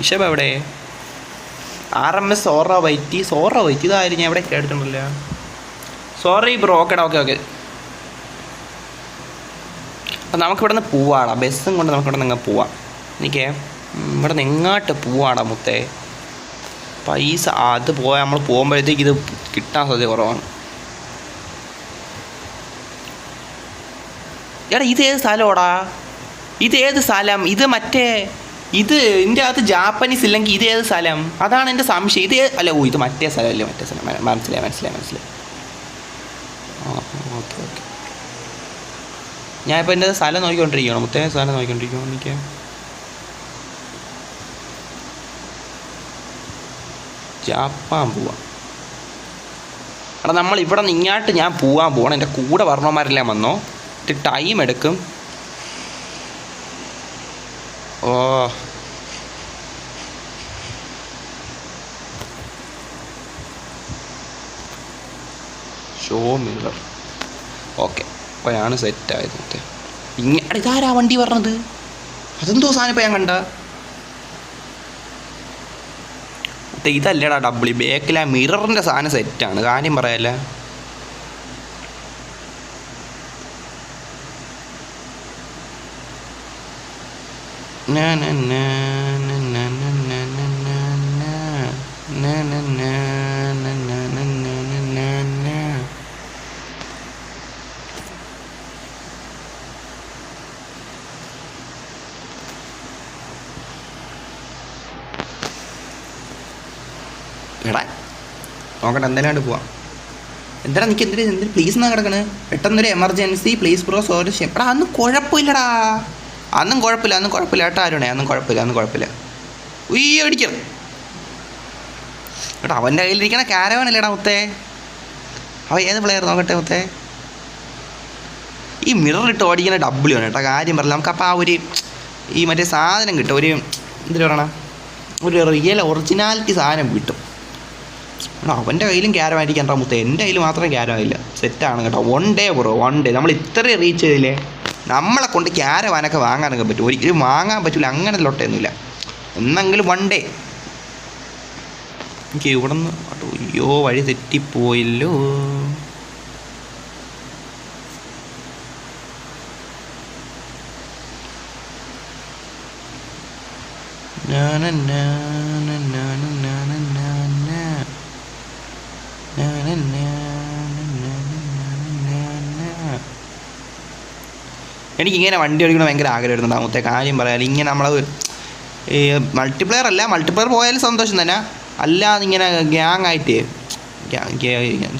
ഇഷബ് എവിടെ? R M S സോറ വൈറ്റി സോറ വൈറ്റി. ഇതായാലും ഞാൻ എവിടെ കേട്ടിട്ടുണ്ടല്ല. സോറി ബ്രോ ഓക്കേടാ ഓക്കെ ഓക്കെ അപ്പം നമുക്കിവിടെ നിന്ന് പോവാടാ. ബസ്സും കൊണ്ട് നമുക്കിവിടെ നിന്ന് നിന്ന് പോവാം. എനിക്ക് ഇവിടെ നിന്ന് എങ്ങാട്ട് പോവാടാ മുത്തേ? പൈസ അത് പോയാൽ നമ്മൾ പോകുമ്പോഴത്തേക്ക് ഇത് കിട്ടാൻ സാധ്യത കുറവാണ്. എടാ ഇത് ഏത് സ്ഥലമോടാ ഇത് ഏത് സ്ഥലം? ഇത് മറ്റേ ഇത് ഇതിന്റെ അകത്ത് ജാപ്പനീസ് ഇല്ലെങ്കിൽ ഇത് ഏത് സ്ഥലം? അതാണ് എന്റെ സംശയം. ഇത് അല്ല ഓ ഇത് മറ്റേ സ്ഥലമല്ലേ? മറ്റേ സ്ഥലം. മനസ്സിലായി മനസ്സിലായി മനസ്സിലായി. Okay okay. ഞാൻ ഇപ്പോൾ എന്റെ സ്ഥലം നോക്കിക്കൊണ്ടിരിക്കുകയാണ്. മുത്തേ സ്ഥലം നോക്കിക്കൊണ്ടിരിക്കുകയാണ്. എനിക്ക് ജാപ്പാൻ പോവാം. എടാ നമ്മൾ ഇവിടെ നിന്ന് ഇങ്ങോട്ട് ഞാൻ പോവാൻ പോകണം എന്റെ കൂടെ വർണമാരെല്ലാം വന്നോ? ഇത് ടൈം എടുക്കും. ഓ. ഷോ മിറർ ഓക്കെ അപ്പോഴാണ് സെറ്റായത് മറ്റേ. ഇങ്ങനെ ഇതാരാ വണ്ടി പറഞ്ഞത്? അതെന്തോ സാധനം ഇപ്പം ഞാൻ കണ്ട. ഇതല്ലേടാ ഡബിൾ ബേക്കിൽ ആ മിററിന്റെ സാധനം സെറ്റാണ് കാര്യം പറയാല്ല? Na na na na na na na na na na na na na na na na na na എടാ നോക്കട്ടെ എന്തായാലും പോവാം എന്താ നിനക്ക് എന്തിനാ എന്തിന് പ്ലീസ് എന്നാ കിടക്കണേ പെട്ടെന്നൊരു എമർജൻസി പ്ലീസ് ബ്രോ സോറി എടാ അന്ന് കുഴപ്പമില്ലടാ അന്നും കുഴപ്പമില്ല അന്നും കുഴപ്പമില്ല കേട്ടോ അരുണേ അന്നും കുഴപ്പമില്ല അന്നും കുഴപ്പമില്ല. ഉയ്യോ അടിക്കണം എടാ അവന്റെ കയ്യിലിരിക്കണ കാരവനല്ലേടാ മുത്തേ. അവ ഏത് പ്ലെയർ നോക്കട്ടെ മുത്തേ? ഈ മിറർ ഇട്ട് ഓടിക്കുന്ന ഡബ്ല്യു ആണ് കേട്ടോ കാര്യം പറയില്ല നമുക്ക് അപ്പോൾ ആ ഒരു ഈ മറ്റേ സാധനം കിട്ടും. ഒരു എന്തിനു പറയണ? ഒരു റിയൽ ഒറിജിനാലിറ്റി സാധനം കിട്ടും. എടാ അവന്റെ കയ്യിലും ക്യാരമായിരിക്കും കേട്ടോ മുത്തേ. എന്റെ കയ്യിൽ മാത്രം ക്യാരമായില്ല സെറ്റാണ് കേട്ടോ. One day bro one day നമ്മൾ ഇത്രയും റീച്ച് ചെയ്തില്ലേ? നമ്മളെ കൊണ്ട് ക്യാരവാനൊക്കെ വാങ്ങാനൊക്കെ പറ്റും. ഒരിക്കലും വാങ്ങാൻ പറ്റില്ല അങ്ങനെ ലൊട്ടയൊന്നുമില്ല. എന്നെങ്കിലും വൺ ഡേ എനിക്ക് ഇവിടെ നിന്ന് അയ്യോ വഴി തെറ്റിപ്പോയല്ലോ. na എനിക്കിങ്ങനെ വണ്ടി ഓടിക്കണം ഭയങ്കര ആഗ്രഹമായിരുന്നു രണ്ടാമത്തെ കാര്യം പറയാൻ ഇങ്ങനെ നമ്മൾ ഈ മൾട്ടിപ്ലെയർ അല്ല മൾട്ടിപ്ലെയർ പോയാലും സന്തോഷം തന്നെ. അല്ലാതെ ഇങ്ങനെ ഗ്യാങ് ആയിട്ട്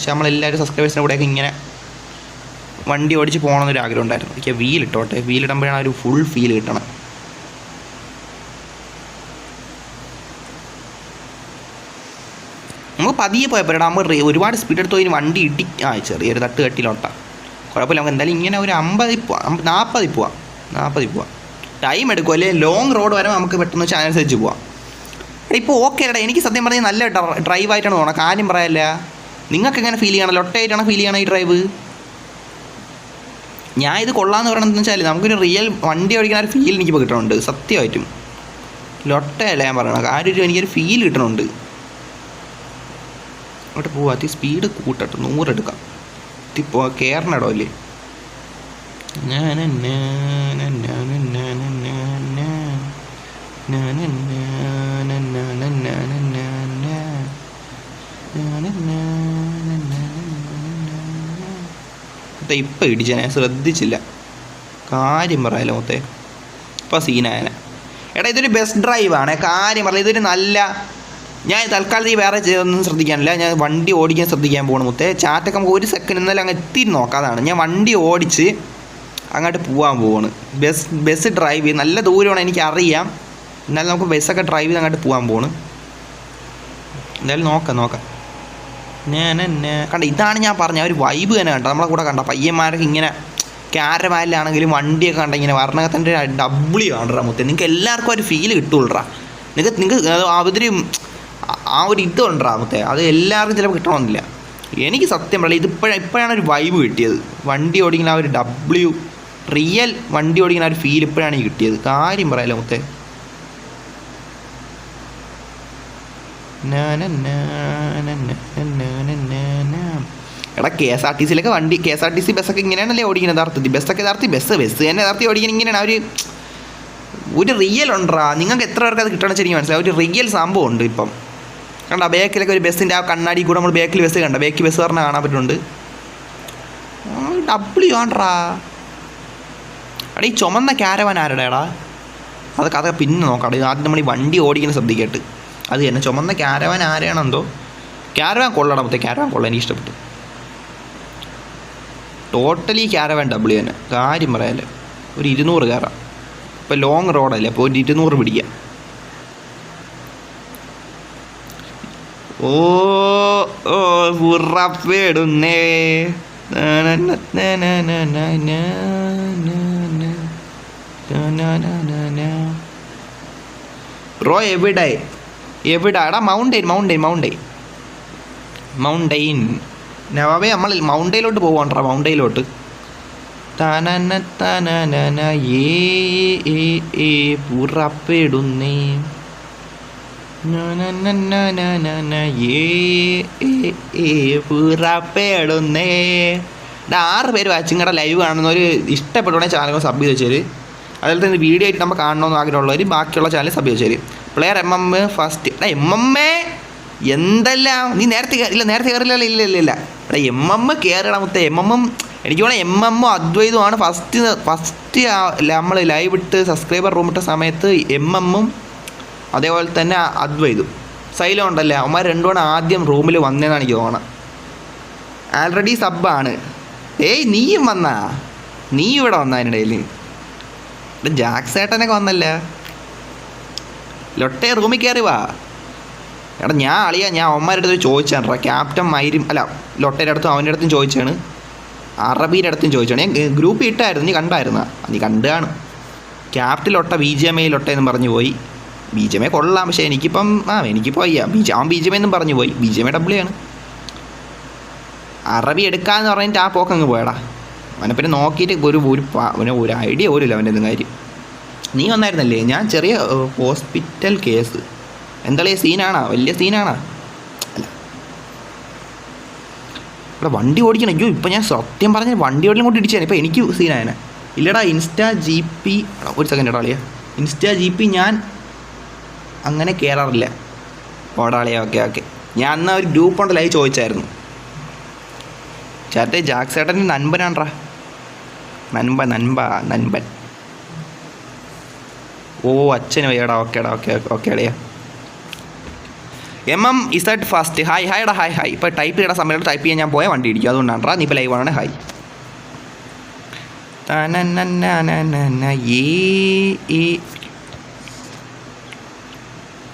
നമ്മളെല്ലാവരും സബ്സ്ക്രൈബേഴ്സിന്റെ കൂടെയൊക്കെ ഇങ്ങനെ വണ്ടി ഓടിച്ച് പോകണമെന്നൊരു ആഗ്രഹം ഉണ്ടായിരുന്നു. എനിക്ക് വീൽ ഇട്ടോട്ടെ. വീൽ ഇടുമ്പോഴാണ് ഒരു ഫുൾ ഫീൽ കിട്ടണം നമുക്ക് പതിയെ പോയപ്പോഴാണ് നമ്മൾ ഒരുപാട് സ്പീഡ് എടുത്ത് പോയി വണ്ടി ഇടി ആ ചെറിയൊരു തട്ട് കെട്ടിലോട്ടാ കുഴപ്പമില്ല. നമുക്ക് എന്തായാലും ഇങ്ങനെ ഒരു അമ്പതിൽ പോവാം നാൽപ്പതിൽ പോവാം നാൽപ്പതിൽ പോവാം ടൈം എടുക്കും. അല്ലെങ്കിൽ ലോങ് റോഡ് വരെ നമുക്ക് പെട്ടെന്ന് വെച്ചാൽ അനുസരിച്ച് പോവാം. ഇപ്പോൾ ഓക്കെ എടാ. എനിക്ക് സത്യം പറഞ്ഞാൽ നല്ല ഡ്രൈവ് ആയിട്ടാണ് തോന്നുന്നത് കാര്യം പറയല്ല. നിങ്ങൾക്ക് എങ്ങനെ ഫീൽ ചെയ്യണം ലൊട്ടയായിട്ടാണ് ഫീൽ ചെയ്യണം ഈ ഡ്രൈവ് ഞാൻ ഇത് കൊള്ളാന്ന് പറയണമെന്ന് വെച്ചാൽ നമുക്കൊരു റിയൽ വണ്ടി ഓടിക്കുന്ന ഒരു ഫീൽ എനിക്കിപ്പോൾ കിട്ടണുണ്ട്. സത്യമായിട്ടും. ലൊട്ടയല്ല ഞാൻ പറയണത്. കാര്യം എനിക്കൊരു ഫീൽ കിട്ടണുണ്ട്. അവിടെ പോവാ. അതി സ്പീഡ് കൂട്ടട്ടെ. നൂറെടുക്കാം ഇതിപ്പോ കേറണടോ അല്ലേ ഇപ്പം ഇടിച്ച ഞാൻ ശ്രദ്ധിച്ചില്ല കാര്യം പറയാലോ മൊത്തേ ഇപ്പം സീനായനെ എടാ ഇതൊരു ഡ്രൈവ് ഡ്രൈവാണ് കാര്യം പറയാം ഇതൊരു നല്ല ഞാൻ തൽക്കാലത്ത് ഈ വേറെ ഒന്നും ശ്രദ്ധിക്കാനില്ല. ഞാൻ വണ്ടി ഓടിക്കാൻ ശ്രദ്ധിക്കാൻ പോകണം മുത്തേ. ചാറ്റൊക്കെ നമുക്ക് ഒരു സെക്കൻഡ് എന്നാലും അങ്ങ് എത്തി നോക്കാതാണ്. ഞാൻ വണ്ടി ഓടിച്ച് അങ്ങോട്ട് പോകാൻ പോവാണ്. ബസ് ബസ് ഡ്രൈവ് ചെയ്ത് നല്ല ദൂരമാണ് എനിക്ക് അറിയാം എന്നാലും നമുക്ക് ബസ്സൊക്കെ ഡ്രൈവ് ചെയ്ത് അങ്ങോട്ട് പോകാൻ പോവാണ്. എന്തായാലും നോക്കാം നോക്കാം. ഞാൻ കണ്ട ഇതാണ് ഞാൻ പറഞ്ഞ ഒരു വൈബ് തന്നെ കണ്ട? നമ്മളെ കൂടെ കണ്ട? പയ്യന്മാരൊക്കെ ഇങ്ങനെ ക്യാരമാലിലാണെങ്കിലും വണ്ടിയൊക്കെ കണ്ട ഇങ്ങനെ വർണകത്തിന്റെ ഡബ്ല്യു കാണുക മുത്തേ. നിങ്ങൾക്ക് എല്ലാവർക്കും ഒരു ഫീൽ കിട്ടുള്ളൂ നിങ്ങൾക്ക് നിങ്ങൾക്ക് അവർ ആ ഒരു ഇത് ഡ്രാമത്തെ അത് എല്ലാവർക്കും ചിലപ്പോൾ കിട്ടണമെന്നില്ല. എനിക്ക് സത്യം പറയാം ഇതിപ്പോഴും ഇപ്പോഴാണ് ഒരു വൈബ് കിട്ടിയത്. വണ്ടി ഓടിക്കുന്ന ആ ഒരു ഡബ്ല്യു റിയൽ വണ്ടി ഓടിക്കുന്ന ആ ഒരു ഫീൽ ഇപ്പോഴാണ് ഈ കിട്ടിയത്. കാര്യം പറയാലോ മുത്തേ? എടാ കെ എസ് ആർ ടി സിയിലൊക്കെ വണ്ടി K S R T C ബസ്സൊക്കെ ഇങ്ങനെയാണല്ലേ ഓടിക്കുന്നത് യഥാർത്ഥത്തിൽ? ബസ്സൊക്കെ യഥാർത്ഥത്തിൽ ബസ് ബസ് തന്നെ യഥാർത്ഥത്തിൽ ഓടിക്കുന്നത് ഇങ്ങനെയാണ്. അവർ ഒരു റിയൽ ഉണ്ടാ? നിങ്ങൾക്ക് എത്ര പേർക്ക് അത് കിട്ടണമെന്ന് ശരിക്കും മനസ്സിലായി. ഒരു റിയൽ സംഭവം ഉണ്ട് ഇപ്പം. കണ്ട ബേക്കിലൊക്കെ ഒരു ബസ്സിന്റെ ആ കണ്ണാടി കൂടെ നമ്മൾ ബേക്കിൽ ബസ് കണ്ട? ബേക്കിൽ ബസ് പറഞ്ഞാൽ കാണാൻ പറ്റുന്നുണ്ട്. ഡബ്ല്യു ആണ്ട്രാ എടാ ഈ ചുമന്ന ക്യാരവൻ ആരുടെടാ? അതൊക്കെ അതൊക്കെ പിന്നെ നോക്കാം. ആദ്യം നമ്മൾ ഈ വണ്ടി ഓടിക്കുന്ന ശ്രദ്ധിക്കട്ട് അത് തന്നെ ചുമന്ന ക്യാരവൻ ആരെയാണെന്തോ ക്യാരവാൻ കൊള്ളണം മൊത്തം ക്യാരവാൻ കൊള്ള എനിക്ക് ഇഷ്ടപ്പെട്ടു. ടോട്ടലി ക്യാരവാൻ ഡബ്ല്യു തന്നെ. കാര്യം പറയാല്ലേ ഒരു ഇരുന്നൂറ് കയറാം ഇപ്പോൾ ലോങ് റോഡല്ലേ അപ്പോൾ ഒരു ഇരുന്നൂറ് പിടിക്കാം. ഓ ഉറപ്പിടുന്നേ. റോ എവിടെ? എവിടെ എടാ മൗണ്ടെയിൻ മൗണ്ടെയിൻ മൗണ്ടെയിൻ മൗണ്ടെയിൻ നവാബേ നമ്മൾ മൗണ്ടയിലോട്ട് പോവാണ്ടാ മൗണ്ടയിലോട്ട് തനന തനനന ഏ ഏ ഏ പുറപ്പെടുന്നേ നനനനനനന ഏ ഏ ഏ ആറ് പേര് വാച്ചിങ്ങടെ ലൈവ് കാണുന്നവർ ഇഷ്ടപ്പെടുവാണെങ്കിൽ ചാനൽ സബ് ചെയ്ത് വെച്ചേര്. അതുപോലെ തന്നെ വീഡിയോ ആയിട്ട് നമ്മൾ കാണണമെന്ന് ആഗ്രഹമുള്ളവർ ബാക്കിയുള്ള ചാനൽ സബ് ചെയ്ത് വെച്ചേര്. പ്ലെയർ എം എം ഫസ്റ്റ് എടാ എം എം എ എന്തെല്ലാം? നീ നേരത്തെ ഇല്ല നേരത്തെ കയറില്ലല്ലോ ഇല്ല ഇല്ല ഇല്ല. എടാ എം എം കയറിടാ മുത്തേ. എം എം എനിക്ക് വേണം എം എമ്മും അദ്വൈതമാണ് ഫസ്റ്റ് ഫസ്റ്റ് നമ്മൾ ലൈവ് ഇട്ട് സബ്സ്ക്രൈബർ റൂം ഇട്ട സമയത്ത് എം എമ്മും അതേപോലെ തന്നെ അദ്വൈതും. സൈലം ഉണ്ടല്ലേ? അവന്മാർ രണ്ടുമാണ് ആദ്യം റൂമിൽ വന്നതെന്നാണ് എനിക്ക് തോന്നണം. ആൾറെഡി സബ്ബാണ്. ഏയ് നീയും വന്നാ? നീ ഇവിടെ വന്നാ അതിനിടയിൽ? ജാക്സേട്ടനൊക്കെ വന്നല്ല? ലൊട്ടേ റൂമിൽ കയറി വാ. എടാ ഞാൻ അളിയാ ഞാൻ അവന്മാരുടെ അടുത്ത് ചോദിച്ചാണ് ക്യാപ്റ്റൻ മൈരും അല്ല ലൊട്ടേന്റെ അടുത്തും അവന്റെ അടുത്തും ചോദിച്ചാണ്. അറബീന്റെ അടുത്തും ചോദിച്ചാണ്. ഞാൻ ഗ്രൂപ്പ് ഇട്ടായിരുന്നു നീ കണ്ടായിരുന്ന? നീ കണ്ടാണ്. കാണും ക്യാപ്റ്റൻ ലൊട്ട ബി ജി എം ഐ ലൊട്ട എന്ന് പറഞ്ഞു പോയി. ബി ജെ എം കൊള്ളാം. പക്ഷേ എനിക്കിപ്പം ആ എനിക്കിപ്പോൾ അയ്യാ ബി ജെ അവൻ ബി ജെ എന്നും പറഞ്ഞു പോയി. ബി ജെ എം ഡബ്ല്യു ആണ്. അറബി എടുക്കാന്ന് പറഞ്ഞിട്ട് ആ പോക്കങ്ങ് പോയടാ. അവനെ പിന്നെ നോക്കിയിട്ട് ഒരു ഒരു അവന് ഒരു ഐഡിയ പോലും ഇല്ല അവന്റെ ഒന്നും കാര്യം നീ വന്നായിരുന്നല്ലേ? ഞാൻ ചെറിയ ഹോസ്പിറ്റൽ കേസ് എന്താളേ സീനാണോ വലിയ സീനാണോ അല്ല. ഇവിടെ വണ്ടി ഓടിക്കണം. അയ്യോ ഇപ്പം ഞാൻ സത്യം പറഞ്ഞ വണ്ടി ഓടിലും കൊണ്ട് ഇടിച്ചാണ് ഇപ്പം എനിക്ക് സീനായനെ ഇല്ലടാ ഇൻസ്റ്റാ ജി പി ഒരു സെക്കൻഡ് ഇടാളിയാ ഇൻസ്റ്റാ ജി പി ഞാൻ അങ്ങനെ കയറാറില്ല ഓടാളിയെ ഓക്കെ ഓക്കെ ഞാൻ അന്ന് ഒരു ഗ്രൂപ്പ് ഉണ്ടല്ലോ അതിൽ ചോദിച്ചായിരുന്നു ചേട്ടൻ ജാക്സേട്ടന്റെ നൻപനാണ്ട്രാ നൻപ നൻപ നൻപൻ ഓ അച്ഛന് വയ്യടാ ഓക്കേടാ ഓക്കെ ഓക്കെ അളിയാ M M Z first hi ഹായ്ടാ hi hi ഇപ്പോൾ ടൈപ്പ് ചെയ്യണ സമയത്ത് ടൈപ്പ് ചെയ്യാൻ ഞാൻ പോയാൽ വണ്ടി ഇടിക്കും അതുകൊണ്ടാണ് നീ ഇപ്പോൾ ലൈവ് ആണ് ഹായ് തനനനനനന ഏ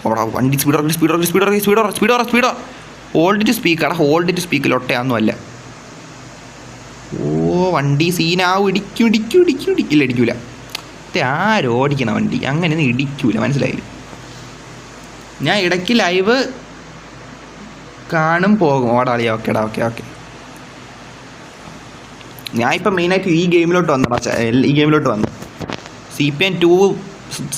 ഓടാ വണ്ടി സ്പീഡ് ഇറക്കി സ്പീഡ് ഇറക്കി സ്പീഡ് ഇറക്കി ഹോൾഡ് ടു സ്പീക്ക് എടാ ഹോൾഡ് ടു സ്പീക്ക് ലൊട്ടയൊന്നും അല്ല ഓ വണ്ടി സീനാവും ഇടിക്കും ഇടിക്കും ഇടിക്കും ഇടിക്കില്ല ഇടിക്കൂല. ആരും ഓടിക്കണ വണ്ടി? അങ്ങനെ ഒന്നും ഇടിക്കൂല മനസ്സിലായില്ല ഞാൻ ഇടയ്ക്ക് ലൈവ് കാണും പോകും. ഓടാളിയാ ഓക്കേടാ ഓക്കെ ഓക്കെ ഞാൻ ഇപ്പം മെയിനായിട്ട് ഈ ഗെയിമിലോട്ട് വന്നു ഈ ഗെയിമിലോട്ട് വന്നു C P N two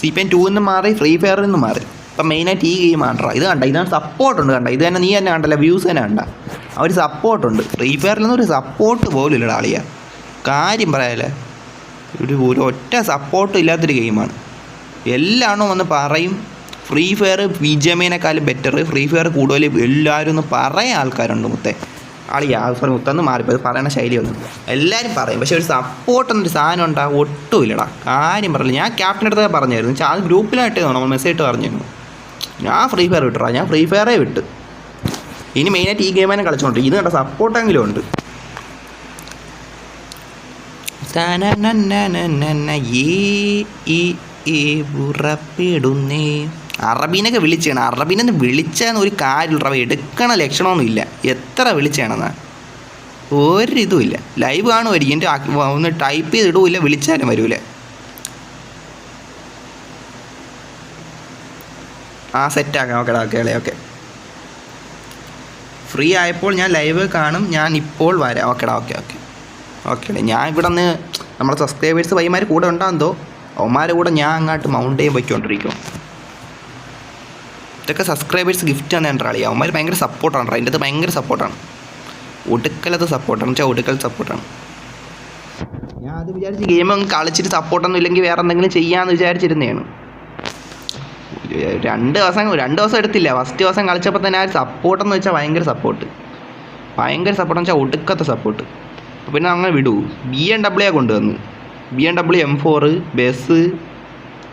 C P N two നിന്ന് മാറി ഫ്രീ ഫയറിൽ നിന്ന് മാറി. ഇപ്പം മെയിനായിട്ട് ഈ ഗെയിം ആണ്ട്രാ ഇത് കണ്ട? ഇതാണ് സപ്പോർട്ടുണ്ട് കണ്ട? ഇത് തന്നെ നീ തന്നെ കണ്ടല്ല വ്യൂസ് തന്നെ കണ്ട? അവർ സപ്പോർട്ടുണ്ട് ഫ്രീ ഫയറിലൊന്നും ഒരു സപ്പോർട്ട് പോലും ഇല്ലടാ ആളിയ കാര്യം പറയാല്ലേ ഒരു ഒരു ഒറ്റ സപ്പോർട്ടും ഇല്ലാത്തൊരു ഗെയിമാണ് എല്ലാണോ വന്ന് പറയും ഫ്രീ ഫയർ ഐനേക്കാളും ബെറ്റർ ഫ്രീ ഫയർ കൂടുതൽ എല്ലാവരും ഒന്ന് പറയാൻ ആൾക്കാരുണ്ട് മുത്തേ. അളിയാ സോറി മുത്തൊന്ന് മാറിപ്പോയി. പറയണ ശൈലി ഒന്നും. എല്ലാവരും പറയും പക്ഷേ ഒരു സപ്പോർട്ട് എന്നൊരു സാധനം ഉണ്ടാകും ഒട്ടും ഇല്ലടാ. കാര്യം പറയില്ല ഞാൻ ക്യാപ്റ്റൻ അടുത്ത് പറഞ്ഞായിരുന്നു. വെച്ചാൽ ഗ്രൂപ്പിലായിട്ട് നമ്മൾ മെസ്സേജ് ഇട്ട് പറഞ്ഞിരുന്നു. ഞാൻ ഫ്രീ ഫയർ വിട്ടുറാ ഞാൻ ഫ്രീ ഫയറേ വിട്ട്. ഇനി മെയിനായിട്ട് ഈ ഗെയിം തന്നെ കളിച്ചോണ്ട്. ഇത് കണ്ട സപ്പോർട്ടെങ്കിലും ഉണ്ട്. അറബീനൊക്കെ വിളിച്ചാണ്. അറബീനൊന്ന് വിളിച്ചാന്ന് ഒരു കാര്യമില്ല റവ. എടുക്കണ ലക്ഷണമൊന്നും ഇല്ല എത്ര വിളിച്ചാണെന്നാ. ഒരിതുമില്ല ലൈവ് കാണുമായിരിക്കും. എന്റെ ഒന്ന് ടൈപ്പ് ചെയ്ത് ഇടൂല വിളിച്ചാലും വരൂല. ആ സെറ്റ് ആക്കാം ഓക്കെ ഓക്കെ ഓക്കെ. ഫ്രീ ആയപ്പോൾ ഞാൻ ലൈവ് കാണും. ഞാൻ ഇപ്പോൾ വരാം. ഓക്കെടാ ഓക്കെ ഓക്കെ. ഓക്കെ ഞാൻ ഇവിടെ നിന്ന് നമ്മുടെ സബ്സ്ക്രൈബേഴ്സ് വൈമാർ കൂടെ ഉണ്ടാകുന്നതോ അവന്മാരുടെ കൂടെ ഞാൻ അങ്ങോട്ട് മൗണ്ട് ചെയ്യാൻ പോയിക്കൊണ്ടിരിക്കും ഇതൊക്കെ സബ്സ്ക്രൈബേഴ്സ് ഗിഫ്റ്റ് ആണ് ഞാൻ കളിയാ അവന്മാർ ഭയങ്കര സപ്പോർട്ടാണ് അതിന്റെ അത് ഭയങ്കര സപ്പോർട്ടാണ് ഒടുക്കലത് സപ്പോർട്ടാണ് വെച്ചാൽ ഒടുക്കൽ സപ്പോർട്ടാണ് ഞാൻ അത് വിചാരിച്ച് ഗെയിം കളിച്ചിട്ട് സപ്പോർട്ടൊന്നും ഇല്ലെങ്കിൽ വേറെ എന്തെങ്കിലും ചെയ്യാമെന്ന് വിചാരിച്ചിരുന്നതാണ്. രണ്ട് ദിവസം രണ്ട് ദിവസം എടുത്തില്ല. ഫസ്റ്റ് ദിവസം കളിച്ചപ്പോൾ തന്നെ ആ ഒരു സപ്പോർട്ടെന്ന് വെച്ചാൽ ഭയങ്കര സപ്പോർട്ട് ഭയങ്കര സപ്പോർട്ടെന്ന് വെച്ചാൽ ഒടുക്കത്തെ സപ്പോർട്ട് പിന്നെ അങ്ങനെ വിടൂ. ബി എം ഡബ്ല്യു കൊണ്ടുവന്നു. B M W M four bus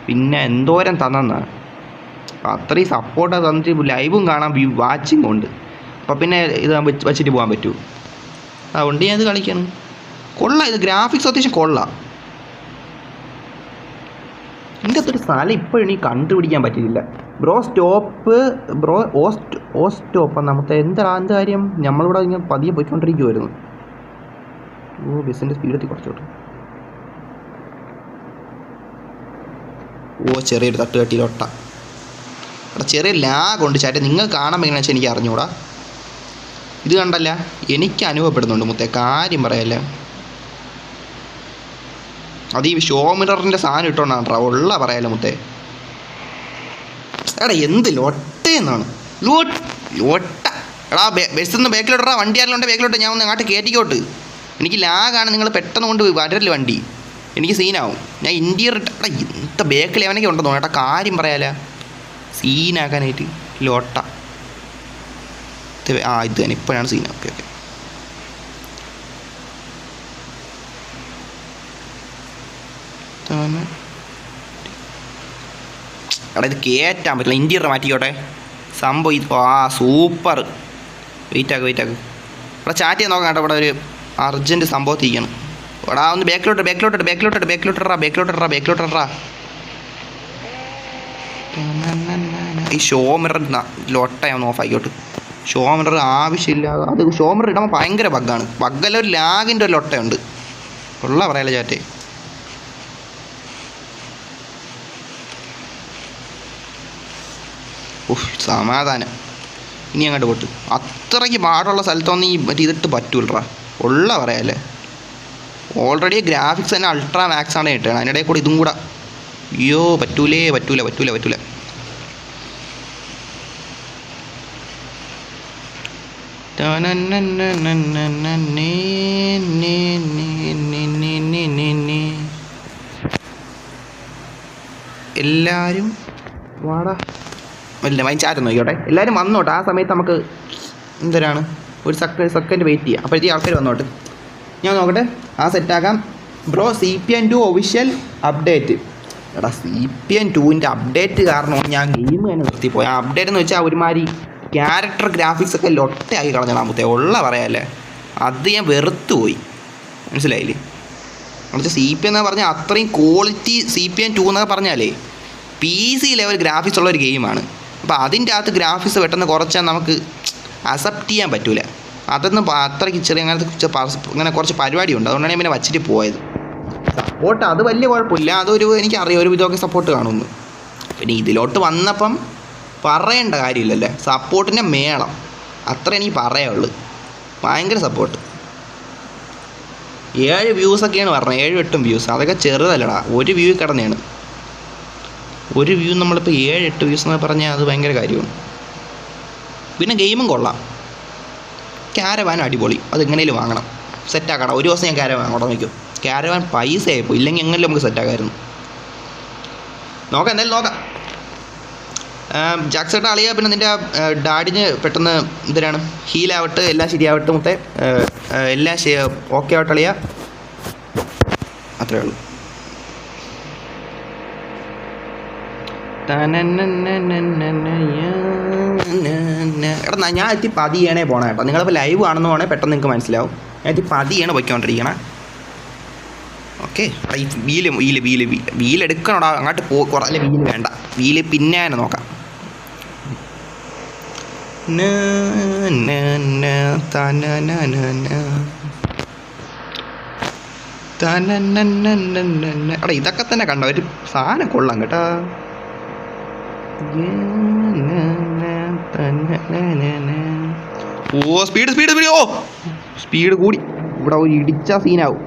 പിന്നെ എന്തോരം തന്നെന്നാ. അത്രയും സപ്പോർട്ട് തന്നിട്ട് ലൈവും കാണാം വാച്ചിങ് ഉണ്ട്. അപ്പോൾ പിന്നെ ഇത് വെച്ചിട്ട് പോകാൻ പറ്റൂ. അതുകൊണ്ട് ഞാൻ ഇത് കളിക്കണം. കൊള്ളാം. ഇത് ഗ്രാഫിക്സ് അത്യാവശ്യം കൊള്ളാം. ഇതിന്റെ ഒരു സ്ഥലം ഇപ്പോഴും ഇനി കണ്ടുപിടിക്കാൻ പറ്റിയില്ല. ബ്രോ സ്റ്റോപ്പ് ബ്രോ ഓസ്റ്റ് ഓ സ്റ്റോപ്പ് നമുക്ക് എന്താ എന്ത് കാര്യം? നമ്മളിവിടെ ഇങ്ങനെ പതിയെ പോയിക്കൊണ്ടിരിക്കുമായിരുന്നു ഓ ബസ്സിന്റെ സ്പീഡത്തിൽ കുറച്ചോട്ട്. ഓ ചെറിയൊരു തട്ട് കെട്ടിയിലൊട്ട എടാ ചെറിയ ലാഗ് ഉണ്ട് ചേട്ടൻ നിങ്ങൾ കാണാൻ എങ്ങനെയാണെന്ന് വെച്ചാൽ എനിക്ക് അറിഞ്ഞൂടാ. ഇത് കണ്ടല്ല എനിക്ക് അനുഭവപ്പെടുന്നുണ്ട് മുത്തേ. കാര്യം പറയല്ല? അത് ഈ ഷോ മിററിന്റെ സാധനം ഇട്ടോണ്ടാണ് കേട്ടോ ഉള്ള പറയാലോ മുത്തേ. എടാ എന്ത് ലൊട്ടയെന്നാണ് ലോട്ട് എടാ ബസ്സിൽ നിന്ന് ബാക്കിലോട്ടാ വണ്ടി ആരെങ്കിലും ബാക്കിലോട്ട് ഞാൻ ഒന്ന് അങ്ങോട്ട് കയറ്റിക്കോട്ട് എനിക്ക് ലാഗാണ് നിങ്ങൾ പെട്ടെന്ന് കൊണ്ട് വരൽ വണ്ടി. എനിക്ക് സീനാവും. ഞാൻ ഇന്ത്യർ എടാ ഇന്നത്തെ ബേക്കിൽ അവനൊക്കെ ഉണ്ടെന്ന് തോന്നുന്നു. ഏട്ടാ കാര്യം പറയാല. സീനാക്കാനായിട്ട് ലോട്ട. ആ ഇത് തന്നെ. ഇപ്പോഴാണ് സീൻ ഓക്കെ ഓക്കെ. എടാ ഇത് കയറ്റാൻ പറ്റില്ല. ഇന്റീരിയർ മാറ്റിക്കോട്ടെ. സംഭവം ഇത് ആ സൂപ്പർ. വെയിറ്റ് ആക്ക് വെയിറ്റ് ആക്ക്. ഇവിടെ ചാറ്റ് ചെയ്യാൻ നോക്കാം കേട്ടോ. ഇവിടെ ഒരു അർജന്റ് സംഭവത്തിരിക്കണം എടാ ഒന്ന് ബാക്കിലോട്ട് ബാക്കിലോട്ട് ബാക്കിലോട്ട് ബാക്കിലോട്ട് ഇറാ ബാക്കിലോട്ട് ഇറാ ബാക്കിലോട്ട് ഇറാ ഈ ഷോ മിറർ ലോട്ട ഞാൻ ഓഫ് ആയിക്കോട്ട് ഷോ മിറർ ആവശ്യമില്ലാതെ അത് ഷോ മിറർ ഇടുമ്പോൾ ഭയങ്കര ബഗ്ഗാണ് ബഗ്ഗല്ല ഒരു ലാഗിന്റെ ഒരു ലൊട്ടയുണ്ട് ഉള്ള പറയാലോ ചാറ്റേ സമാധാനം. ഇനി അങ്ങോട്ട് പോട്ട്. അത്രയ്ക്ക് പാടുള്ള സ്ഥലത്തൊന്നും ഈ മറ്റേ ഇതിട്ട് പറ്റൂലറാ ഉള്ള പറയാല്ലേ. ഓൾറെഡി ഗ്രാഫിക്സ് തന്നെ അൾട്രാ മാക്സ് ആണ് കിട്ടുന്നത്. അതിനിടയിൽ കൂടെ ഇതും കൂടെ. അയ്യോ പറ്റൂലേ പറ്റൂല പറ്റൂല പറ്റൂല. എല്ലാവരും വാടാ ഇല്ല മൈൻ ചാറ്റ് നോക്കിയോട്ടെ എല്ലാവരും വന്നോട്ടെ. ആ സമയത്ത് നമുക്ക് എന്തരാണ്? ഒരു സെക്കൻഡ് സെക്കൻഡ് വെയിറ്റ് ചെയ്യാം. അപ്പോഴത്തേക്ക് ആൾക്കാർ വന്നോട്ടെ. ഞാൻ നോക്കട്ടെ. ആ സെറ്റാക്കാം bro C P N two official update എടാ സി പി എൻ ടുവിന്റെ അപ്ഡേറ്റ് കാരണം ഞാൻ ഗെയിം തന്നെ നിർത്തിപ്പോയി. ആ അപ്ഡേറ്റ് എന്ന് വെച്ചാൽ ഒരുമാതിരി ക്യാരക്ടർ ഗ്രാഫിക്സ് ഒക്കെ ലൊട്ടയാക്കി കളഞ്ഞാൽ ഉള്ള പറയാല്ലേ. അത് ഞാൻ വെറുത്തു പോയി. മനസ്സിലായില്ലേ? എന്നുവെച്ചാൽ സി പി എന്ന് പറഞ്ഞാൽ അത്രയും quality C P N two എന്നൊക്കെ പറഞ്ഞാലേ പി സി ലെവൽ ഗ്രാഫിക്സ് ഉള്ള ഒരു ഗെയിമാണ് അപ്പോൾ അതിന്റെ അകത്ത് ഗ്രാഫിക്സ് പെട്ടെന്ന് കുറച്ചാൽ നമുക്ക് അക്സെപ്റ്റ് ചെയ്യാൻ പറ്റൂല. അതൊന്നും അത്രയ്ക്ക് ചെറിയ അങ്ങനത്തെ ഇങ്ങനെ കുറച്ച് പരിപാടിയുണ്ട്. അതുകൊണ്ടാണ് ഞാൻ പിന്നെ വച്ചിട്ട് പോയത്. സപ്പോർട്ട് അത് വലിയ കുഴപ്പമില്ല. അതൊരു എനിക്കറിയാം. ഒരു വിധമൊക്കെ സപ്പോർട്ട് കാണുമെന്ന്. പിന്നെ ഇതിലോട്ട് വന്നപ്പം പറയേണ്ട കാര്യമില്ലല്ലേ? സപ്പോർട്ടിന്റെ മേളം. അത്ര എനിക്ക് പറയാനുള്ളൂ. ഭയങ്കര സപ്പോർട്ട് ഏഴ് വ്യൂസൊക്കെയാണ് പറഞ്ഞത്. ഏഴും എട്ടും വ്യൂസ് അതൊക്കെ ചെറുതല്ലടാ. ഒരു വ്യൂ കിടന്നെയാണ് ഒരു വ്യൂ നമ്മളിപ്പോൾ ഏഴ് എട്ട് വ്യൂസ് എന്ന് പറഞ്ഞാൽ അത് ഭയങ്കര കാര്യമാണ്. പിന്നെ ഗെയിമും കൊള്ളാം. ക്യാരവാൻ അടിപൊളി. അത് എങ്ങനെയും വാങ്ങണം സെറ്റാക്കണം ഒരു ദിവസം ഞാൻ ക്യാരവാൻ നോക്കും ക്യാരവാൻ പൈസ ആയിപ്പോൾ ഇല്ലെങ്കിൽ എങ്ങനെയും നമുക്ക് സെറ്റാക്കായിരുന്നു നോക്കാം എന്തായാലും നോക്കാം. ജാക്സേട്ട അളിയ പിന്നെ നിന്റെ ഡാഡിന് പെട്ടെന്ന് എന്തിനാണ്? ഹീലാവട്ടെ എല്ലാം ശരിയാവട്ടെ മുത്തേ. എല്ലാം ഓക്കെ ആവട്ടെ അളിയ. അത്രേ ഉള്ളൂ. എടാ ഞാൻ എത്തി പതിയേണേ പോണേ കേട്ടോ. നിങ്ങളിപ്പോൾ ലൈവ് ആണെന്ന് പോണേ പെട്ടെന്ന് നിങ്ങൾക്ക് മനസ്സിലാവും. ഞാൻ എത്തി പതിയാണ് പോയിക്കൊണ്ടിരിക്കണേ. ഓക്കെ ഈ വീൽ വീൽ വീൽ വീൽ വീലെടുക്കണോടാ അങ്ങോട്ട് പോ കുറേ വീൽ വേണ്ട. വീൽ പിന്നെ നോക്കാം. എടാ ഇതൊക്കെ തന്നെ കണ്ട? ഒരു സാധനം കൊള്ളാം കേട്ടാ. ഓ സ്പീഡ് സ്പീഡ് സ്പീഡ് ഓ സ്പീഡ് കൂടി. ഇവിടെ ഒരു ഇടിച്ച സീനാവും.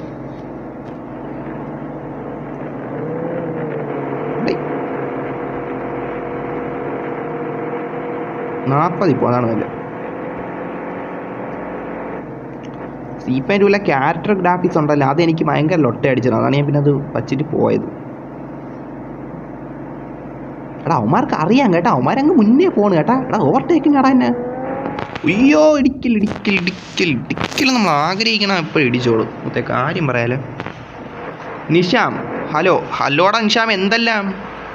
നാൽപ്പത് ഇപ്പോൾ അതാണ് നല്ല സി പാന്റ് ഉള്ള ക്യാരക്ടർ ഗ്രാഫിക്സ് ഉണ്ടല്ലോ അതെനിക്ക് ഭയങ്കര ലൊട്ട അടിച്ചത് അതാണ് ഞാൻ പിന്നെ അത് വച്ചിട്ട് പോയത്. എടാ അവന്മാർക്ക് അറിയാം കേട്ടോ. അവന്മാരങ്ങ് മുന്നേ പോണ് കേട്ടോ. എടാ ഓവർടേക്കിംഗ് എടാ എന്നെ. അയ്യോ ഇടിക്കൽ ഇടിക്കൽ ഇടിക്കൽ. ഇടിക്കൽ നമ്മൾ ആഗ്രഹിക്കണം എപ്പോഴും ഇടിച്ചോളൂ. മറ്റേ കാര്യം പറയാലോ. നിഷാം ഹലോ. ഹലോടാ നിഷാം എന്തെല്ലാം?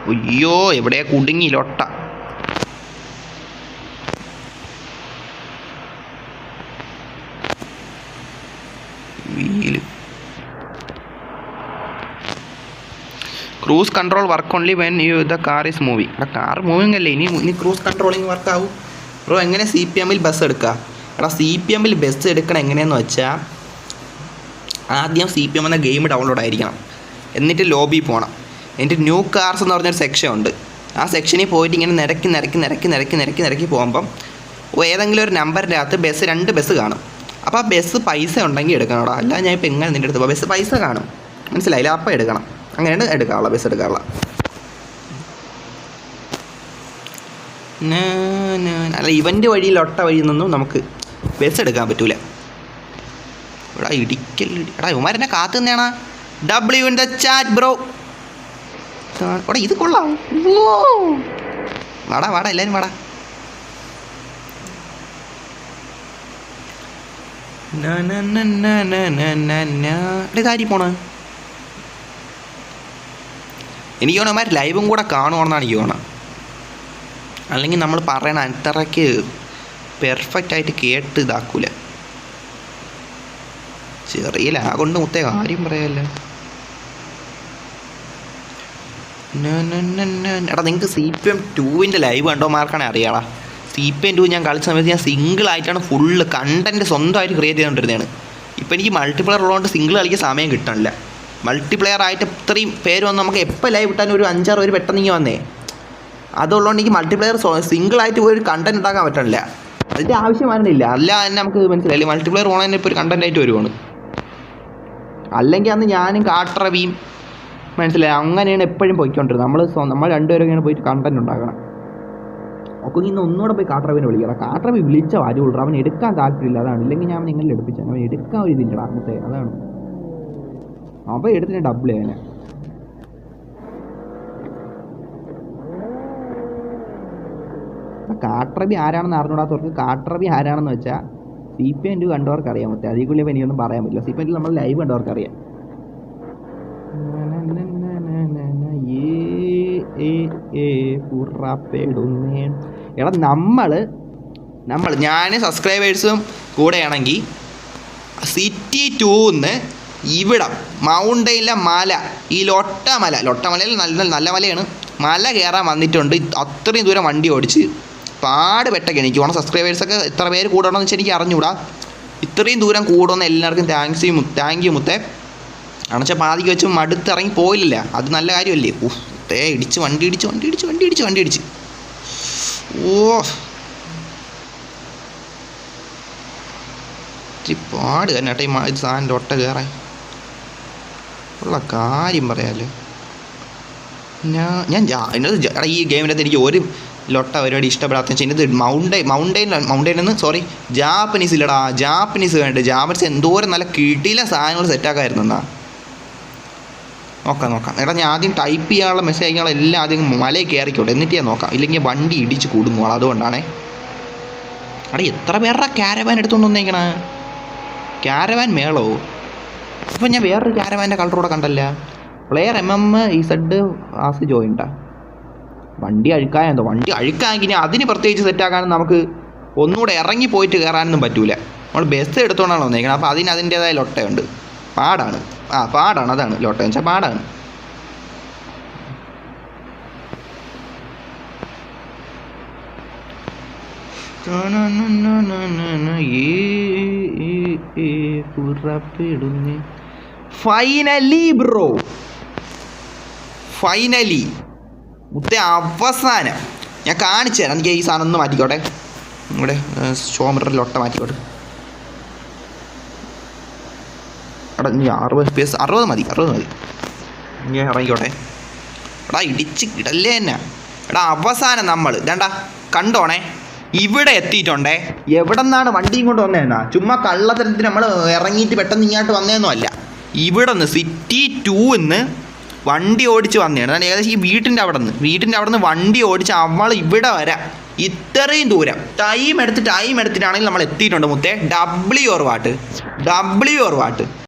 അയ്യോ എവിടെ കുടുങ്ങി ലൊട്ട wheel cruise control work only when you the car is moving എടാ കാർ മൂവിങ് അല്ലേ? ഇനി ഇനി ക്രൂസ് കൺട്രോളിങ് വർക്ക് ആവും. ബ്രോ എങ്ങനെ സി പി എമ്മിൽ ബസ് എടുക്കുക എടാ സി പി എമ്മിൽ ബസ് എടുക്കണം എങ്ങനെയെന്ന് വെച്ചാൽ ആദ്യം സി പി എം എന്ന ഗെയിം ഡൗൺലോഡ് ആയിരിക്കണം. എന്നിട്ട് ലോബി പോകണം എന്നിട്ട് ന്യൂ കാർസ് എന്ന് പറഞ്ഞൊരു സെക്ഷൻ ഉണ്ട്. ആ സെക്ഷനിൽ പോയിട്ട് ഇങ്ങനെ നിരക്കി നിരക്കി നിരക്കി നിരക്കി നിരക്കി നിരക്കി പോകുമ്പം ഏതെങ്കിലും ഒരു നമ്പറിന്റെ അകത്ത് ബസ് രണ്ട് ബസ് കാണും. അപ്പോൾ ആ ബസ് പൈസ ഉണ്ടെങ്കിൽ എടുക്കണം അല്ല ഞാൻ ഇപ്പോൾ എങ്ങനെ നിന്റെ അടുത്ത് ബസ് പൈസ കാണും. മനസ്സിലായില്ല? അപ്പം എടുക്കണം. അങ്ങനെയാണ് എടുക്കാനുള്ള ബസ് ന- അല്ല ഇവന്റ് വഴിയിൽ ഒട്ട വഴിയിൽ നിന്നും നമുക്ക് ബസ് എടുക്കാൻ പറ്റൂല. ഇവിടെ ഇടിക്കൽ എടാ എടാ ഇവന്മാരെന്നെ കാത്തു നിന്നാണ്. W in the chat bro എടാ ഇത് കൊള്ളാം. വാടാ വാടാ എല്ലാവരും വാടാ. എടാ, ഇതാരി പോണ? എനിക്ക് തോന്നുന്നു ലൈവും കൂടെ കാണുവാണെന്നാണ് തോന്നുന്നത്. അല്ലെങ്കിൽ നമ്മൾ പറയണ അത്രയ്ക്ക് പെർഫെക്റ്റ് ആയിട്ട് കേട്ട് ഇതാക്കൂല. ചെറിയ ലാഗുണ്ട് മുത്തേ കാര്യം പറയാല്ല എടാ നിങ്ങൾക്ക് സി പി എം ടൂവിന്റെ ലൈവ് കണ്ടോ മാർക്കാണെ അറിയാടാ. സി പി എം ടു ഞാൻ കളിച്ച സമയത്ത് ഞാൻ സിംഗിൾ ആയിട്ടാണ് ഫുള്ള് കണ്ടന്റ് സ്വന്തമായിട്ട് ക്രിയേറ്റ് ചെയ്തുകൊണ്ടിരുന്നതാണ് ഇപ്പം എനിക്ക് മൾട്ടിപ്ലർ ഉള്ളതുകൊണ്ട് സിംഗിൾ കളിക്കാൻ സമയം കിട്ടണില്ല. മൾട്ടിപ്ലെയർ ആയിട്ട് ഇത്രയും പേര് വന്ന് നമുക്ക് എപ്പോൾ ലൈവ് ഇട്ടാലും ഒരു അഞ്ചാറ് പേര് പെട്ടെന്ന് ഇങ്ങനെ വന്നേ. അതുള്ളതുകൊണ്ട് എനിക്ക് മൾട്ടിപ്ലെയർ സിംഗിൾ ആയിട്ട് പോയി ഒരു കണ്ടന്റ് ഉണ്ടാക്കാൻ പറ്റണില്ല. അതിന്റെ ആവശ്യം വരണില്ല. അല്ല തന്നെ നമുക്ക് മനസ്സിലായില്ലേ മൾട്ടിപ്ലെയർ ഓൺലൈൻ ഇപ്പോൾ ഒരു കണ്ടന്റ് ആയിട്ട് വരുവാണ്. അല്ലെങ്കിൽ അന്ന് ഞാനും കാട്ടറവിയും മനസ്സിലായി. അങ്ങനെയാണ് എപ്പോഴും പോയിക്കൊണ്ടിരുന്നത്. നമ്മൾ നമ്മൾ രണ്ടുപേരും ഇങ്ങനെ പോയിട്ട് കണ്ടന്റ് ഉണ്ടാക്കണം. ഒക്കെ ഇന്ന് ഒന്നുകൂടെ പോയി കാട്ടറവിനെ വിളിക്കണം കാട്ടറവി വിളിച്ച വാരുള്ളൂ അവൻ എടുക്കാൻ താല്പര്യമില്ല. അതാണ്. ഇല്ലെങ്കിൽ ഞാൻ നിങ്ങളിൽ എടുപ്പിച്ചു അവൻ എടുക്കാൻ ഒരു ഇതില്ലടാ. അതാണ്. അവൻ എടുത്തിന് ഡബിൾ ചെയ്യാൻ കാട്ടറബി ആരാണെന്ന് അറിഞ്ഞൂടാത്തവർക്ക് കാട്ടറബി ആരാണെന്ന് വെച്ചാൽ സി പി എൻ ടു കണ്ടവർക്ക് അറിയാൻ പറ്റും അതിൽ കൂടുതൽ എനിക്കൊന്നും പറയാൻ പറ്റില്ല. സി പി എൻ ടു നമ്മൾ ലൈവ് കണ്ടവർക്ക് അറിയാം. എടാ നമ്മൾ നമ്മൾ ഞാൻ സബ്സ്ക്രൈബേഴ്സും കൂടെയാണെങ്കിൽ സിറ്റി ടൂന്ന് ഇവിടം മൗണ്ടയിലെ മല ഈ ലൊട്ടമല ലൊട്ടമലയിൽ ലൊട്ട നല്ല നല്ല മലയാണ്. മല കയറാൻ വന്നിട്ടുണ്ട്. അത്രയും ദൂരം വണ്ടി ഓടിച്ച് പാട് പെട്ടൊക്കെ എനിക്ക് വേണം സബ്സ്ക്രൈബേഴ്സൊക്കെ എത്ര പേര് കൂടണമെന്ന് വെച്ചാൽ എനിക്ക് അറിഞ്ഞൂടാ. ഇത്രയും ദൂരം കൂടുമെന്ന് എല്ലാവർക്കും താങ്ക്സ് യു താങ്ക് യു മുത്തേ. അണച്ച പാതിക്ക് വെച്ച് മടുത്തിറങ്ങി പോയില്ല. അത് നല്ല കാര്യമല്ലേ? ഓ തേ ഇടിച്ച് വണ്ടി ഇടിച്ച് വണ്ടി ഇടിച്ച് വണ്ടി ഇടിച്ച് വണ്ടി ഇടിച്ച്. ഓ ഇച്ചിരി പാട് തന്നെ കേട്ടോ ഈ സാധനം ഒട്ട കയറാൻ ഉള്ള കാര്യം പറയാലോ. ഞാൻ ഞാൻ എന്നത് എടാ ഈ ഗെയിമിന്റെ അകത്ത് എനിക്ക് ഒരു ലൊട്ട പരിപാടി ഇഷ്ടപ്പെടാത്ത വെച്ചാൽ ഇതിനകത്ത് മൗണ്ടൈൻ മൗണ്ടൈൻ മൗണ്ടൈൻ എന്ന് സോറി ജാപ്പനീസ് ഇല്ലടാ. ജാപ്പനീസ് വേണ്ട ജാപ്പനീസ് എന്തോരം നല്ല കിട്ടിയില്ല സാധനങ്ങൾ സെറ്റാക്കായിരുന്നു എന്നാ നോക്കാം നോക്കാം. എടാ ഞാൻ ആദ്യം ടൈപ്പ് ചെയ്യാനുള്ള മെസ്സേജ് അയക്കാനുള്ള എല്ലാം ആദ്യം മലയിൽ കയറിക്കോട്ടെ എന്നിട്ട് ഞാൻ നോക്കാം. ഇല്ലെങ്കിൽ വണ്ടി ഇടിച്ച് കൂടുങ്ങോളാം അതുകൊണ്ടാണേ. എടാ എത്ര പേരുടെ ക്യാരവാൻ എടുത്തുകൊണ്ട് വന്നേക്കണേ? ക്യാരവാൻ മേളോ? ഇപ്പം ഞാൻ വേറൊരു കളർ കൂടെ കണ്ടല്ല പ്ലെയർ എം എം ഈ സെഡ് ആസ് ജോയിന്റാ വണ്ടി അഴുക്കായെന്തോ വണ്ടി അഴുക്കായെങ്കിൽ അതിന് പ്രത്യേകിച്ച് സെറ്റാക്കാനും നമുക്ക് ഒന്നുകൂടെ ഇറങ്ങി പോയിട്ട് കയറാനൊന്നും പറ്റൂല നമ്മൾ ബസ് എടുത്തോണ്ടാണ് വന്നേക്കുന്നത് അപ്പോൾ അതിന് അതിന്റേതായ ലൊട്ടയുണ്ട് പാടാണ് ആ പാടാണ് അതാണ് ലോട്ട വെച്ചാൽ പാടാണ് ഫൈനലി ബ്രോ ഫൈനലി മുത്ത അവസാനം. ഞാൻ കാണിച്ചു തരാം. എനിക്ക് ഈ സാധനം ഒന്ന് മാറ്റിക്കോട്ടെ. ഇവിടെ ഷോമിറ ലൊട്ട മാറ്റിക്കോട്ടെ. എടാ എഫ് അറുപത് പേസ് അറുപത് മതി അറുപത് മതി. ഞാൻ ഇറങ്ങിക്കോട്ടെ. എടാ ഇടിച്ച് കിടല്ലേ തന്നെ എടാ അവസാനം നമ്മൾ ഇതാണ്ടാ കണ്ടോണേ. ഇവിടെ എത്തിയിട്ടുണ്ടേ. എവിടെ നിന്നാണ് വണ്ടിയും കൊണ്ട് വന്നതെന്നാ ചുമ്മാ കള്ളത്തരത്തിന് നമ്മൾ ഇറങ്ങിയിട്ട് പെട്ടെന്ന് ഇങ്ങോട്ട് വന്നേന്നും അല്ല ഇവിടെ നിന്ന് സിറ്റി ടൂന്ന് വണ്ടി ഓടിച്ച് വന്നതാണ്. അതായത് ഏകദേശം ഈ വീട്ടിന്റെ അവിടെ നിന്ന് വീട്ടിന്റെ അവിടെ നിന്ന് വണ്ടി ഓടിച്ച് അവൾ ഇവിടെ വരാം. ഇത്രയും ദൂരം. ടൈം എടുത്ത് ടൈം എടുത്തിട്ടാണെങ്കിൽ നമ്മൾ എത്തിയിട്ടുണ്ട് മുത്തേ. W or what W or what